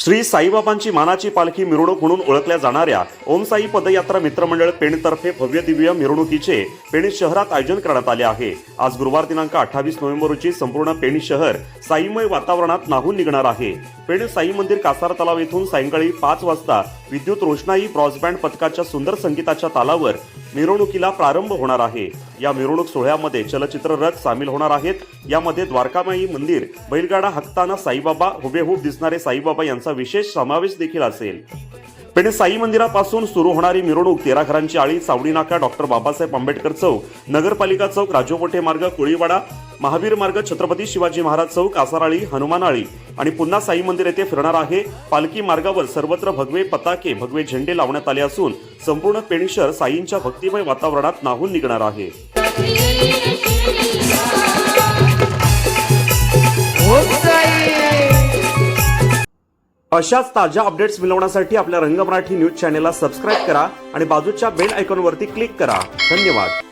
श्री साईबाबांची मानाची पालखी मिरवणूक म्हणून ओळखल्या जाणाऱ्या ओमसाई पदयात्रा मित्रमंडळ पेणतर्फे भव्य दिव्य मिरवणुकीचे पेणी शहरात आयोजन करण्यात आले आहे. आज गुरुवार दिनांक अठ्ठावीस नोव्हेंबर रोजी संपूर्ण पेणी शहर साईमय वातावरणात नाहून निघणार आहे. पेण साई मंदिर कासार तलाव येथून सायंकाळी पाच वाजता विद्युत रोषणाई ब्रॉजबँड पथकाच्या सुंदर संगीताच्या तालावर मिरवणुकीला प्रारंभ होणार आहे. या मिरवणूक सोहळ्यामध्ये चलचित्र रथ सामील होणार आहेत. यामध्ये द्वारकामाई मंदिर बैलगाडा हक्ताना साईबाबा हुबेहूब दिसणारे साईबाबा यांचा विशेष समावेश देखील असेल. पेणे साई मंदिरापासून सुरू होणारी मिरवणूक तेरा घरांची आळी सावडी नाका डॉक्टर बाबासाहेब आंबेडकर चौक नगरपालिका चौक राजोपोटे मार्ग कोळीवाडा महावीर मार्ग छत्रपती शिवाजी महाराज चौक आसाराळी हनुमानाळी आणि पुन्हा साई मंदिर येथे फिरणार आहे. पालखी मार्गावर सर्वत्र भगवे पताके भगवे झेंडे लावण्यात आले असून संपूर्ण पेणी शहर साईंच्या भक्तिमय वातावरणात नाहून निघणार आहे. अशाच ताज्या अपडेट्स मिळवण्यासाठी आपल्या रंग मराठी न्यूज चॅनेलला सबस्क्राईब करा आणि बाजूच्या बेल आयकॉनवरती क्लिक करा. धन्यवाद.